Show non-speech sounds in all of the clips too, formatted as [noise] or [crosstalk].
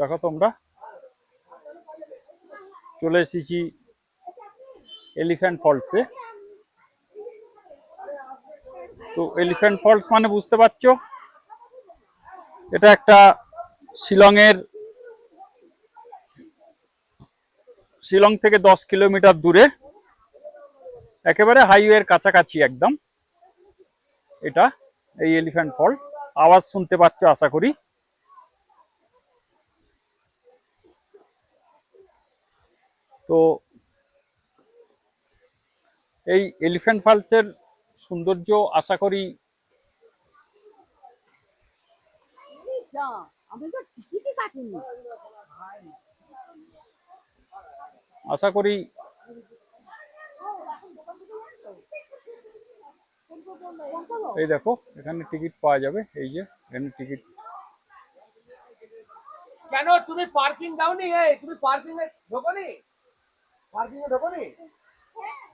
দেখো তোমরা। চলে এসেছি এলিফ্যান্ট ফলসে তো এলিফ্যান্ট ফলস মানে বুঝতে পারছ? এটা একটা শিলংয়ের, শিলং থেকে দশ কিলোমিটার দূরে, একেবারে হাইওয়ের কাছাকাছি একদম। এটা এই এলিফ্যান্ট ফল আওয়াজ শুনতে পাচ্ছ আশা করি। তো এই এলিফ্যান্ট ফলসের সৌন্দর্য আশা করি আশা করি এই দেখো এখানে টিকিট পাওয়া যাবে এই যে এখানে টিকিট। কেন তুমি পার্কিং দাওনি? এই তুমি পার্কিং এ ঢোকনি? পার্কিং এ ঢোকনি?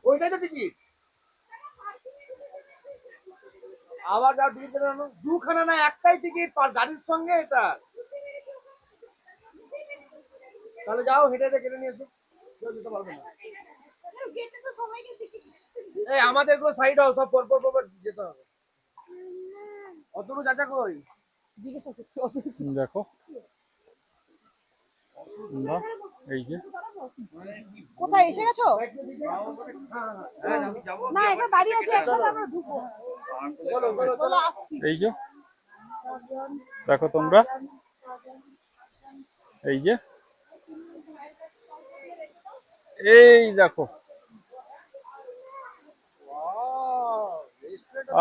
ওইটাই তো টিকিট আবার যাও টিকিট কেন দুখানা না একটাই টিকিট গাড়ির সঙ্গে এটা। তাহলে যাও হেঁটে হেঁটে কেটে নিয়ে এসো। কেউ যেতে পারবে না। এই আমাদেরগুলো সাইড হও সব পর পর পর পর যেতে হবে। অতটুকু চাচা কই? দেখো। এই যে। কোথায় এসে গেছো? হ্যাঁ আমি যাব না এটা দাঁড়িয়ে আছে একসাথে আমরা ঢুকবো। চলো চলো চলো আসছি। এই যে। দেখো তোমরা। এই যে। এই দেখো।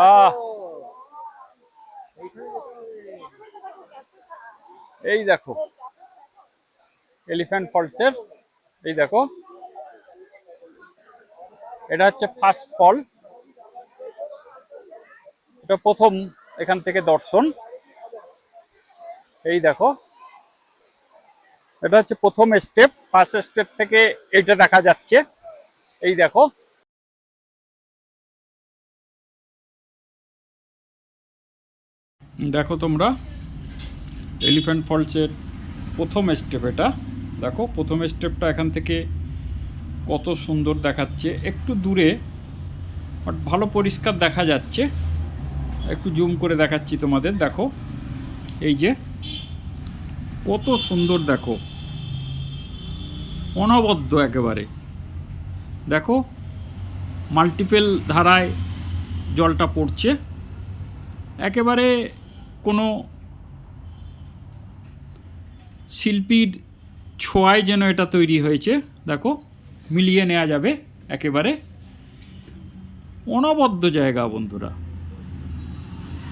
আহ। এই দেখো। এলিফ্যান্ট ফলসের, এই দেখো। এটা হচ্ছে ফার্স্ট ফলস এটা প্রথম এখান থেকে দর্শন। এই দেখো। এটা হচ্ছে প্রথম স্টেপ ফার্স্ট স্টেপ থেকে এইটা দেখা যাচ্ছে। এই দেখো। দেখো তোমরা, এলিফ্যান্ট ফলসের প্রথম স্টেপ এটা। দেখো, প্রথম স্টেপটা এখান থেকে কত সুন্দর দেখাচ্ছে। একটু দূরে বাট ভালো পরিষ্কার দেখা যাচ্ছে। একটু জুম করে দেখাচ্ছি তোমাদের, দেখো। এই যে, কত সুন্দর দেখো। অনবদ্য একেবারে। দেখো মাল্টিপেল ধারায় জলটা পড়ছে। একেবারে কোনো শিল্পীর ছোঁয়ায় যেন এটা তৈরি হয়েছে, দেখো, মিলিয়ে নেওয়া যাবে একেবারে। অনবদ্য জায়গা বন্ধুরা।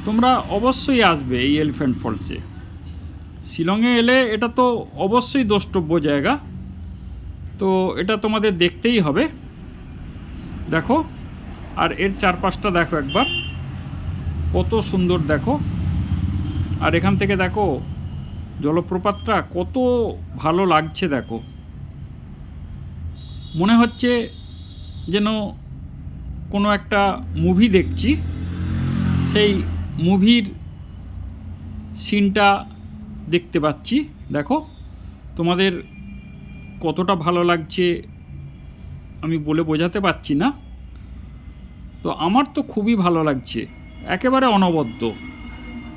তোমরা অবশ্যই আসবে এই এলিফ্যান্ট ফলসে শিলংয়ে এলে এটা তো অবশ্যই দ্রষ্টব্য জায়গা। তো এটা তোমাদের দেখতেই হবে। দেখো, আর এর চারপাশটা দেখো একবার। কত সুন্দর দেখো। আর এখান থেকে দেখো জলপ্রপাতটা কত ভালো লাগছে দেখো। মনে হচ্ছে যেন কোনো একটা মুভি দেখছি। সেই মুভির সিনটা দেখতে পাচ্ছি, দেখো। তোমাদের কতটা ভালো লাগছে আমি বলে বোঝাতে পারছি না। তো আমার তো খুবই ভালো লাগছে, একেবারে অনবদ্য।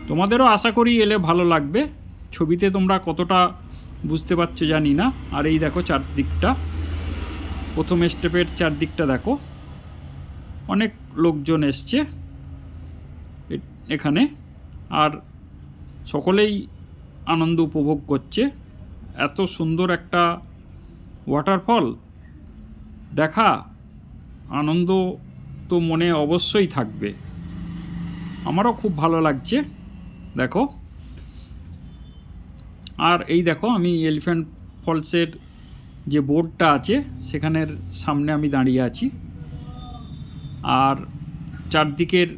তোমাদেরও আশা করি এলে ভালো লাগবে। ছবিতে তোমরা কতটা বুঝতে পারছ জানি না। আর এই দেখো চারদিকটা। প্রথম স্টেপের চারদিকটা দেখো। অনেক লোকজন এসছে এখানে। আর সকলেই আনন্দ উপভোগ করছে। এত সুন্দর একটা ওয়াটারফল দেখা, আনন্দ তো মনে অবশ্যই থাকবে। আমারও খুব ভালো লাগছে। দেখো। আর এই দেখো, আমি এলিফ্যান্ট ফলসের যে বোর্ডটা আছে, সেখানের সামনে আমি দাঁড়িয়ে আছি। আর চারদিকের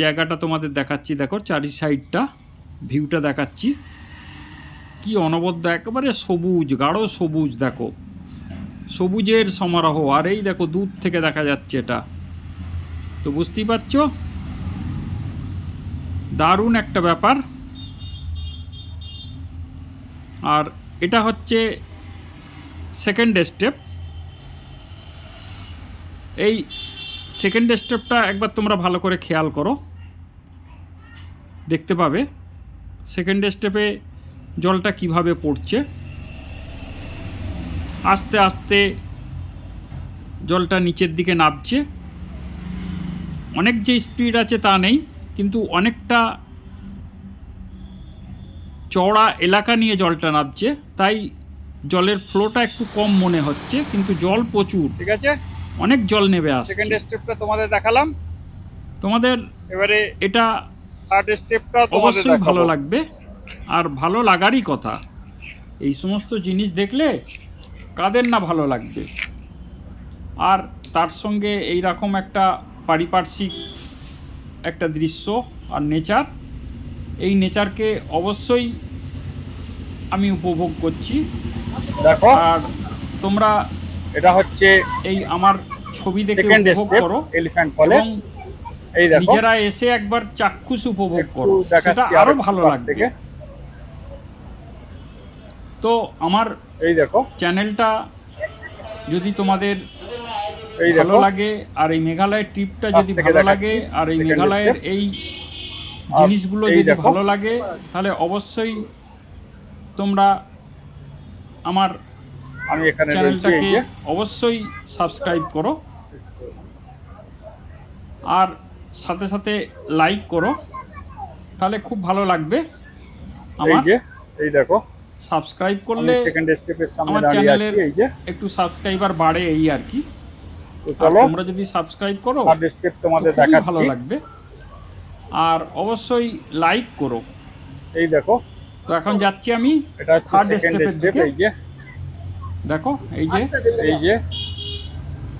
জায়গাটা তোমাদের দেখাচ্ছি, দেখো, চারি সাইডটা ভিউটা দেখাচ্ছি। কি অনবদ্য, একেবারে সবুজ, গাঢ় সবুজ, দেখো। সবুজের সমারোহ, আর এই দেখো, দূর থেকে দেখা যাচ্ছে এটা। তো বুঝতেই পারছ? দারুণ একটা ব্যাপার। আর এটা হচ্ছে সেকেন্ড স্টেপ এই সেকেন্ড স্টেপটা একবার তোমরা ভালো করে খেয়াল করো। দেখতে পাবে সেকেন্ড স্টেপে জলটা কীভাবে পড়ছে। আস্তে আস্তে জলটা নিচের দিকে নামছে। অনেক যে স্পিড আছে তা নেই। কিন্তু অনেকটা চওড়া এলাকা নিয়ে জলটা নামছে তাই জলের ফ্লোটা একটু কম মনে হচ্ছে কিন্তু জল প্রচুর। ঠিক আছে? অনেক জল নেবে আসছে। সেকেন্ড স্টেপটা তোমাদের দেখালাম। তোমাদের এবারে এটা থার্ড স্টেপটা তোমাদের অবশ্যই ভালো লাগবে আর ভালো লাগারই কথা। এই সমস্ত জিনিস দেখলে কাদের না ভালো লাগবে? আর তার সঙ্গে এই রকম একটা পারিপার্শ্বিক একটা দৃশ্য আর নেচার। এই নেচারকে অবশ্যই আমি উপভোগ করছি। দেখো। আর তোমরা এটা হচ্ছে এই আমার ছবি দেখে উপভোগ করো এলিফ্যান্ট ফলে এই দেখো। নিজেরা এসে একবার চাক্ষুষ উপভোগ করো। সেটা আরও ভালো লাগবে। তো আমার এই দেখো। চ্যানেলটা যদি তোমাদের ভালো লাগে আর এই মেঘালয়ের ট্রিপটা যদি ভালো লাগে আর এই মেঘালয়ের এই জিনিসগুলো যদি ভালো লাগে তাহলে অবশ্যই তোমরা আমার আমি এখানে চ্যানেলটাকে অবশ্যই সাবস্ক্রাইব করো। আর সাথে সাথে লাইক করো তাহলে খুব ভালো লাগবে আমার। এই দেখো। সাবস্ক্রাইব করলে সেকেন্ড স্টেপের সামনে আমার চ্যানেলের- একটু সাবস্ক্রাইবার বাড়ে এই আর কি। তো চলো তোমরা যদি সাবস্ক্রাইব করো থার্ড স্টেপ তোমাদের খুবই ভালো লাগবে। আর অবশ্যই লাইক করো। এই দেখো। তো এখন যাচ্ছি আমি এটা হচ্ছে Third সেকেন্ড step এর স্টেপ দিকে। এই যে। দেখো এই যে। এই যে।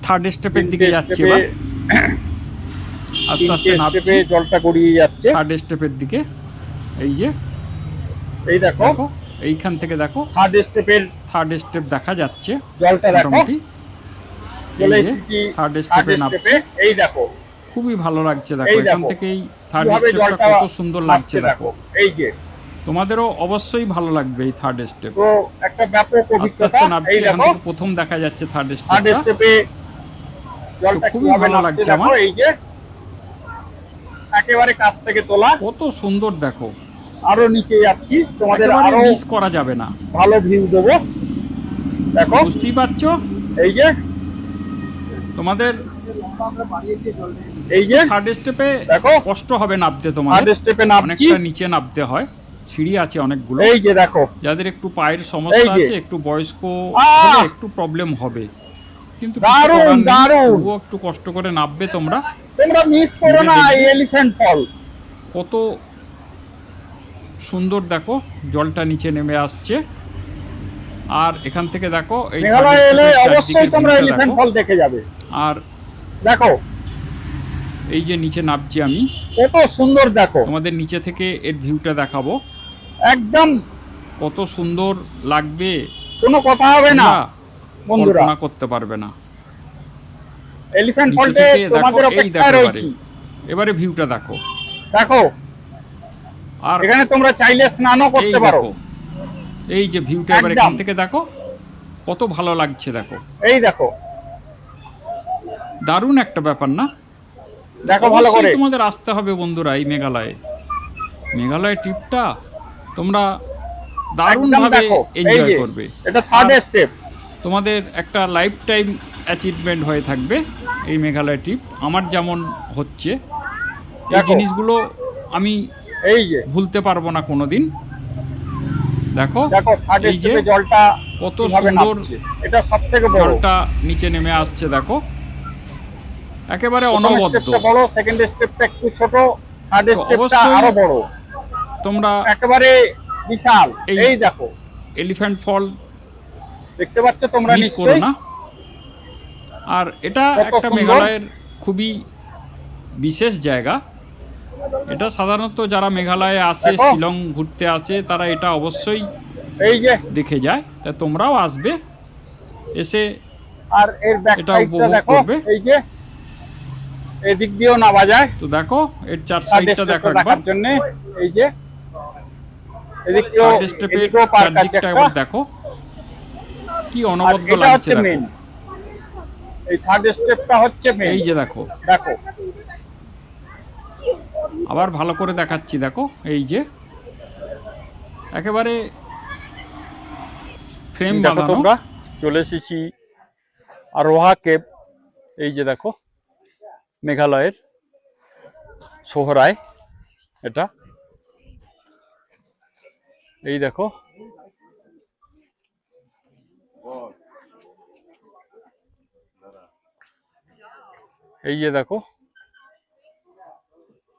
থার্ড স্টেপের দিকে যাচ্ছি আস্তে আস্তে নামছি। স্টেপে জলটা গড়িয়ে যাচ্ছে। থার্ড স্টেপের দিকে। এই যে। এই দেখো। দেখো এইখান থেকে দেখো। থার্ড স্টেপের থার্ড স্টেপ দেখা যাচ্ছে। জলটা দেখো। মোটামুটি। চলে এসেছি থার্ড স্টেপে নামছি। এই দেখো। খুবই ভালো লাগছে দেখো এখান থেকেই থার্ড স্টেপটা কত সুন্দর লাগছে দেখো। এই যে। তোমাদেরও অবশ্যই ভালো লাগবে এই থার্ড স্টেপ তো একটা ব্যাপক অভিজ্ঞতা। এই দেখো। প্রথম দেখা যাচ্ছে থার্ড থার্ড স্টেপে জলটা খুবই ভালো লাগছে আমার। এই যে। একেবারে কাছ থেকে তোলা। কত সুন্দর দেখো। আরও নিচে যাচ্ছি। তোমাদের আরও মিস করা যাবে না। ভালো ভিউ দেবো। দেখো। বুঝতেই পারছ? এই যে। তোমাদের এই যে থার্ড স্টেপে দেখো। কষ্ট হবে নামতে থার্ড স্টেপে নামছি অনেকটা নিচে নামতে হয়। সিঁড়ি আছে অনেকগুলো। এই যে দেখো। যাদের একটু পায়ের সমস্যা আছে একটু বয়স্ক একটু প্রবলেম হবে। কিন্তু দারুণ, দারুণ। একটু কষ্ট করে নামবে তোমরা। তোমরা মিস করো না এলিফ্যান্ট ফল কত সুন্দর দেখো জলটা নিচে নেমে আসছে। আর এখান থেকে দেখো এই মেঘালয় এলে অবশ্যই তোমরা এলিফ্যান্ট ফল দেখে যাবে। আর দেখো। এই যে নিচে নামছি আমি। কত সুন্দর দেখো। তোমাদের নিচে থেকে এর ভিউটা দেখাবো। একদম। কত সুন্দর লাগবে। কোনো কথা হবে না বন্ধুরা। কল্পনা করতে পারবে না। এলিফ্যান্ট ফলটে তোমাদের এই অপেক্ষায় রয়েছি। এবারে ভিউটা দেখো। দেখো। আর এখানে তোমরা চাইলে স্নানও করতে পারো। এই যে ভিউটা এবার। এখান থেকে দেখো কত ভালো লাগছে দেখো। এই দেখো। দারুণ একটা ব্যাপার না? দেখো ভালো করে। তোমাদের আসতে হবে বন্ধুরা এই মেঘালয়ে। মেঘালয় ট্রিপটা তোমরা দারুণ ভাবে এনজয় করবে। এটা থার্ড স্টেপ তোমাদের একটা লাইফ টাইম অ্যাচিভমেন্ট হয়ে থাকবে এই মেঘালয় ট্রিপ আমার যেমন হচ্ছে এই জিনিসগুলো আমি এই যে। ভুলতে পারব না কোনোদিন। দেখো এই যে জলটা কত সুন্দর এটা সবথেকে জলটা নিচে নেমে আসছে দেখো। একেবারে অনবদ্য। বড় সেকেন্ড স্টেপটা একটু ছোট থার্ড স্টেপটা আরও বড়। তোমরা একেবারে বিশাল। এই- দেখো। এলিফ্যান্ট ফল দেখতে পাচ্ছ তোমরা মিস করো না। আর এটা একটা মেঘালয়ের খুবই বিশেষ জায়গা। এটা সাধারণত যারা মেঘালয়ে আসে শিলং ঘুরতে আসে তারা এটা অবশ্যই এই যে। দেখে যায়। তা তোমরাও আসবে এসে আর এর এটা উপভোগ করবে। এই যে। এদিক দিয়েও নামা যায় তো দেখো এর চার সাইডটা দেখো একবার। দেখার জন্য এই যে স্টেপের এদিকেও পার্ক আছে একটা। দেখো। কি অনবদ্য লাগছে দেখো। এই থার্ড স্টেপটা হচ্ছে মেন এই যে দেখো। দেখো। আবার ভালো করে দেখাচ্ছি দেখো। এই যে একেবারে ফ্রেম দেখো তোমরা চলে এসেছি আরোহা কেব এই যে দেখো। মেঘালয়ের সোহরায়, এটা। এই দেখো। এই যে দেখো,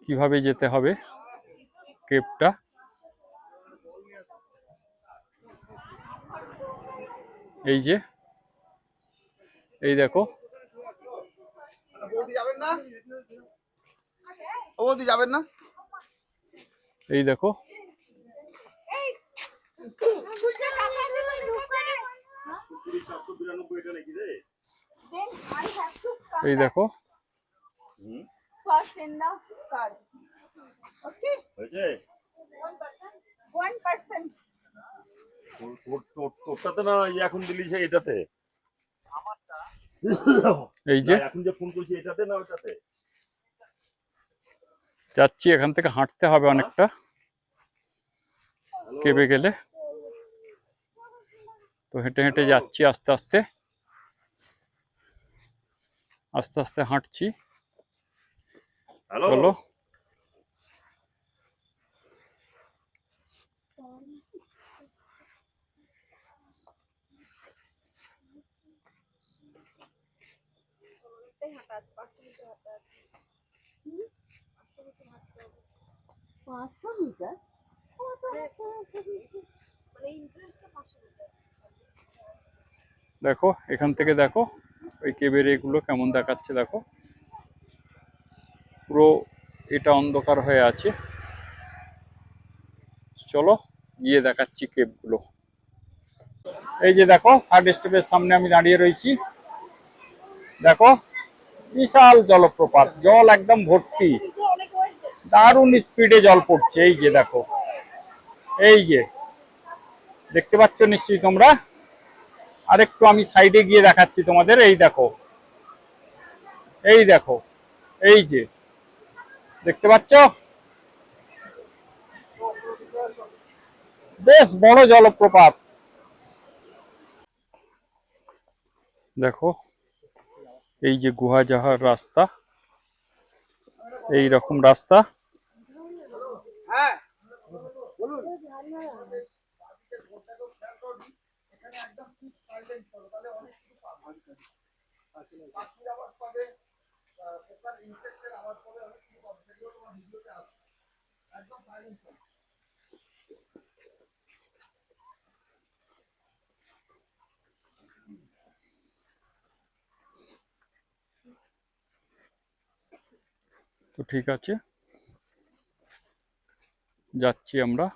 কীভাবে যেতে হবে কেবটা এই যে, এই দেখো যাবেন না? ও বৌদি যাবেন না? এই দেখো। এই দেখো. তোরটাতে না এই এখন দিলি এটাতে? [laughs] এই যে? এখন যে ফোন করছি এটাতে না ওটাতে? যাচ্ছি এখান থেকে হাঁটতে হবে অনেকটা। কেবে গেলে? তো হেঁটে হেঁটে যাচ্ছি আস্তে আস্তে। আস্তে আস্তে হাঁটছি। হ্যালো চলো। পাঁচশো মিটার দেখো এখান থেকে দেখো ওই কেবের এগুলো কেমন দেখাচ্ছে দেখো। পুরো এটা অন্ধকার হয়ে আছে। চলো গিয়ে দেখাচ্ছি কেবগুলো। এই যে দেখো থার্ড স্টেপের সামনে আমি দাঁড়িয়ে রয়েছি। দেখো বিশাল জলপ্রপাত, জল একদম ভর্তি। দারুণ স্পিডে জল পড়ছে, এই যে দেখো। এই যে, দেখতে পাচ্ছ নিশ্চয়ই তোমরা? আরেকটু আমি সাইডে গিয়ে দেখাচ্ছি তোমাদের, এই দেখো। এই দেখো, এই যে, দেখতে পাচ্ছ? বেশ বড় জলপ্রপাত। দেখো এই যে গুহা যাওয়ার রাস্তা এই রকম রাস্তা। হ্যাঁ তো ঠিক আছে। যাচ্ছি আমরা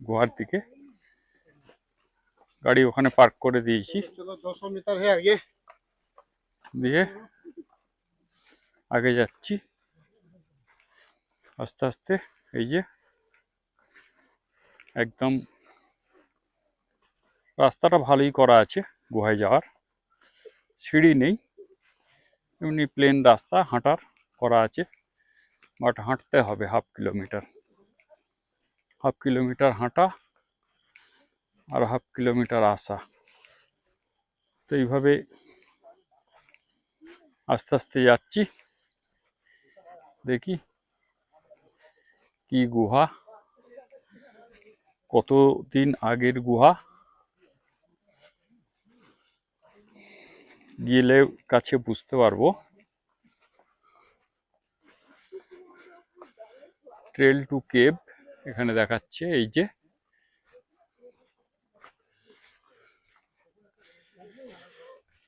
গুহার দিকে। গাড়ি ওখানে পার্ক করে দিয়েছি। চলো দশশো মিটার হয়ে আগে। দিয়ে আগে যাচ্ছি। আস্তে আস্তে এই যে একদম রাস্তাটা ভালোই করা আছে গুহায় যাওয়ার। সিঁড়ি নেই। এমনি প্লেন রাস্তা হাঁটার করা আছে। বাট হাঁটতে হবে হাফ কিলোমিটার। হাফ কিলোমিটার হাঁটা আর হাফ কিলোমিটার আসা। তো এইভাবে আস্তে আস্তে যাচ্ছি। দেখি কি গুহা। কতদিন আগের গুহা। গেলে কাছে বুঝতে পারব। ট্রেল টু কেব এখানে দেখাচ্ছে, এই যে।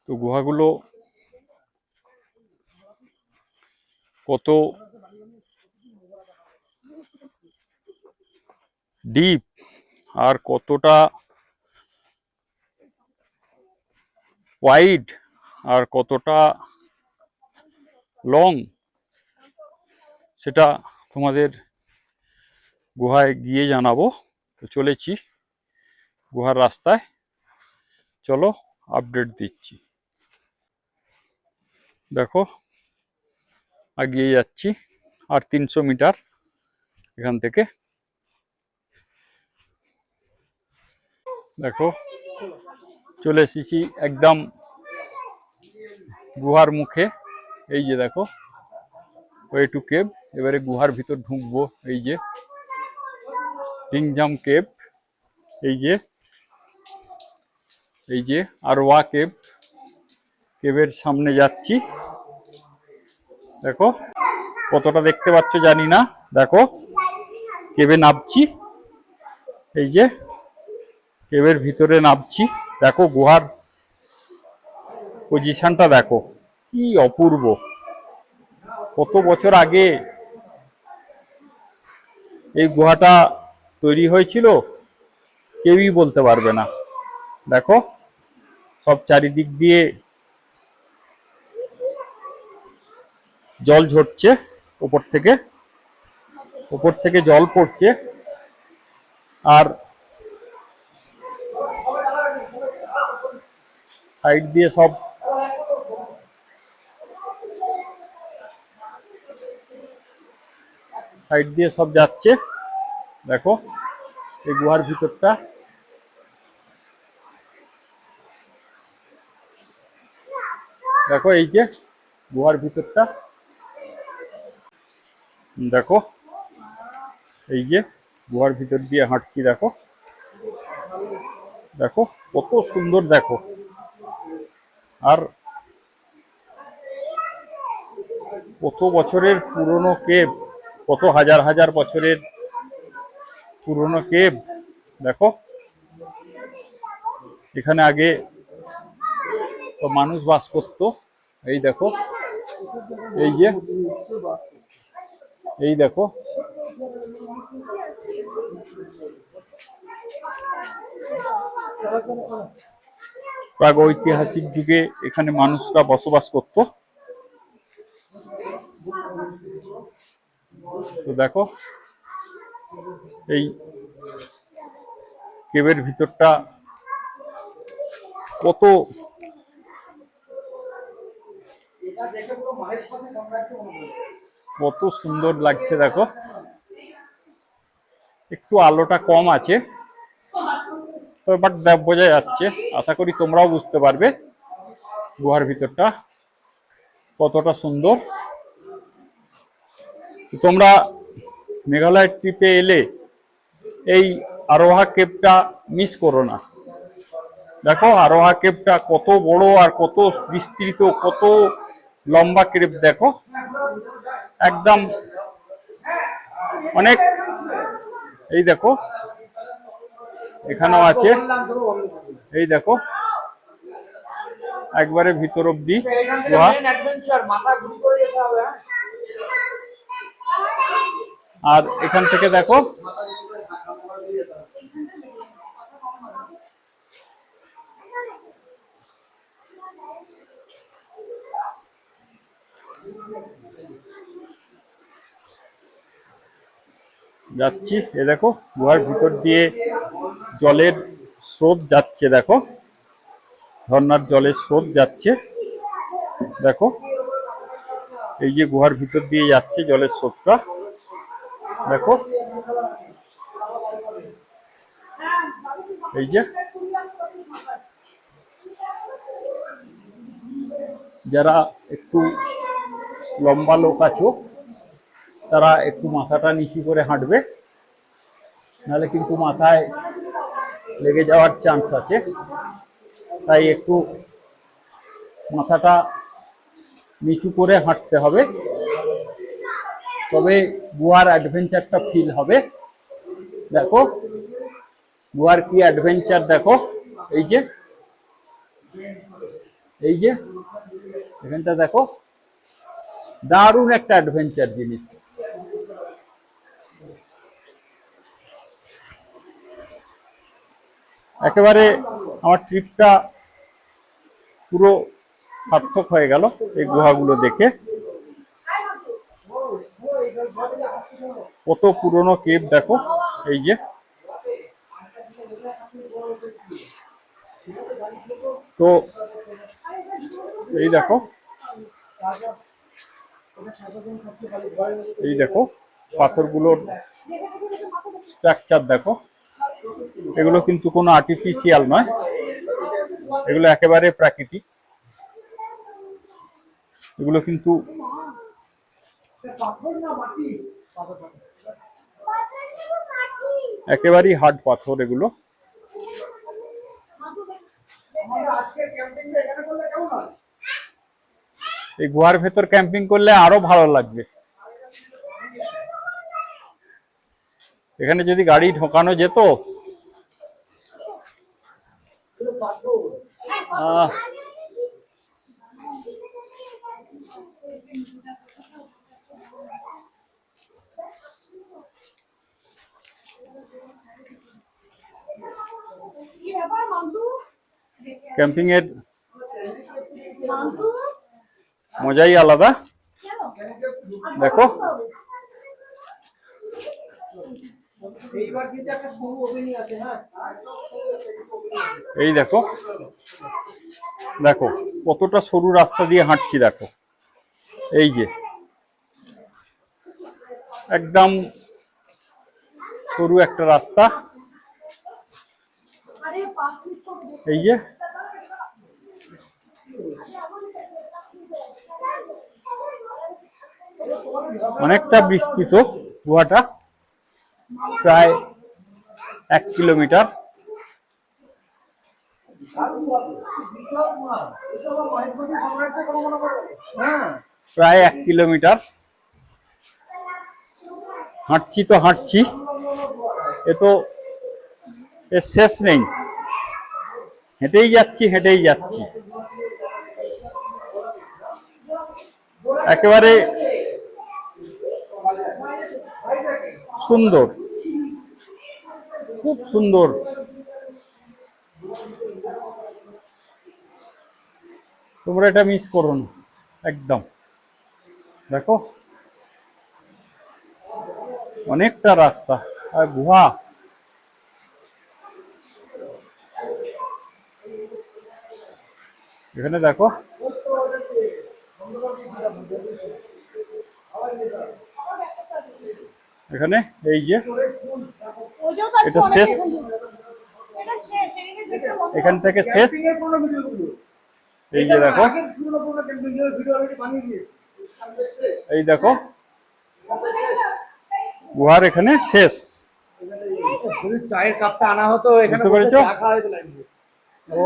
তো গুহাগুলো কত ডিপ আর কতটা ওয়াইড আর কতটা লং সেটা তোমাদের গুহায় গিয়ে জানাব। তো চলেছি গুহার রাস্তায়। চলো আপডেট দিচ্ছি। দেখো, এগিয়ে যাচ্ছি আর তিনশো মিটার এখান থেকে। দেখো, চলে এসেছি একদম গুহার মুখে। এই যে দেখো ওয়ে টু কেভ এবারে গুহার ভিতর ঢুকবো, এই যে। রিংজাম কেভ এই যে। এই যে আরওয়া কেভ কেভের সামনে যাচ্ছি। দেখো, কতটা দেখতে পাচ্ছ জানি না। দেখো কেভে নামছি। এই যে কেভের ভিতরে নামছি। দেখো, গুহার পজিশনটা দেখো। কি অপূর্ব। কত বছর আগে এই গুহাটা তৈরি হয়েছিল? কেউই বলতে পারবে না। দেখো, সব চারিদিক দিয়ে জল ঝরছে উপর থেকে। উপর থেকে জল পড়ছে। আর সাইড দিয়ে সব সাইড দিয়ে সব যাচ্ছে। দেখো, এই গুহার ভিতরটা। দেখো, এই যে গুহার ভিতরটা। দেখো, এই যে গুহার ভিতর দিয়ে হাঁটছি, দেখো। দেখো, কত সুন্দর, দেখো। আর কত বছরের পুরনো কেব কত হাজার হাজার বছরের পুরনো কেব দেখো। এখানে আগে মানুষ বাস করতো। এই দেখো। এই যে। এই দেখো। প্রাগৈতিহাসিক যুগে এখানে মানুষরা বসবাস করত। তো দেখো, এই কেবের ভিতরটা কত কত সুন্দর লাগছে, দেখো। একটু আলোটা কম আছে, তো বোঝা যাচ্ছে। আশা করি তোমরাও বুঝতে পারবে, গুহার ভিতরটা কতটা সুন্দর। তোমরা মেঘালয় ট্রিপে এলে এই আরোহা কেপটা মিস করো না। দেখো, আরোহা কেপটা কত বড় আর কত বিস্তৃত, কত লম্বা কেপ দেখো। একদম অনেক এই দেখো, এখানেও আছে। এই দেখো, একবারে ভিতর অব্দি গুহা অ্যাডভেঞ্চার মাথা ঘুরি করে যেতে হবে হ্যাঁ আর এখান থেকে দেখো। যাচ্ছি, এ দেখো, গুহার ভিতর দিয়ে জলের স্রোত যাচ্ছে, দেখো। ঝর্ণার জলের স্রোত যাচ্ছে, দেখো। এই যে গুহার ভিতর দিয়ে যাচ্ছে জলের স্রোতটা। দেখো। এই যে। যারা একটু লম্বা লোক আছো, তারা একটু মাথাটা নিচু করে হাঁটবে। নাহলে কিন্তু মাথায় লেগে যাওয়ার চান্স আছে। তাই একটু মাথাটা নিচু করে হাঁটতে হবে। তবে গোয়ার অ্যাডভেঞ্চারটা ফিল হবে। দেখো, গোয়ার কি অ্যাডভেঞ্চার দেখো, এই যে এই যে, এখানটা দেখো, দারুণ একটা অ্যাডভেঞ্চার জিনিস। একেবারে আমার ট্রিপটা পুরো সার্থক হয়ে গেল এই গুহাগুলো দেখে। কত পুরনো কেপ দেখো, এই যে। তো এই দেখো এই দেখো, পাথরগুলোর স্ট্রাকচার দেখো। এগুলো কিন্তু কোনো আর্টিফিশিয়াল নয়, এগুলো একেবারে প্রাকৃতিক। এগুলো কিন্তু একেবারেই হার্ড পাথর এগুলো। এই গুহার ভেতর ক্যাম্পিং করলে আরও ভালো লাগবে। এখানে যদি গাড়ি ঢোকানো যেত? আহ, কি ব্যাপার মান্তু ক্যাম্পিং এর মজাই আলাদা। দেখো। এই দেখো। দেখো কতটা সরু রাস্তা দিয়ে হাঁটছি দেখো। এই যে। একদম সরু একটা রাস্তা। এই যে। অনেকটা বিস্তৃত গুহাটা প্রায় এক কিলোমিটার। প্রায় এক কিলোমিটার। হাঁটছি তো হাঁটছি। এ তো এর শেষ নেই। হেঁটেই যাচ্ছি হেঁটেই যাচ্ছি। একেবারে সুন্দর। খুব সুন্দর। তোমরা এটা মিস করো না। একদম। দেখো। অনেকটা রাস্তা। আর গুহা। এখানে দেখো। এখানে এই যে, এটা শেষ। এখান থেকে শেষ। এই যে দেখো। এই পুরনো পুরনো ক্যাম্পিং এর ভিডিও অলরেডি বানিয়ে দিয়েছি এই দেখো গুহার এখানে শেষ। চায়ের কাপটা আনা হতো এখানে বুঝতে পেরেছ? ও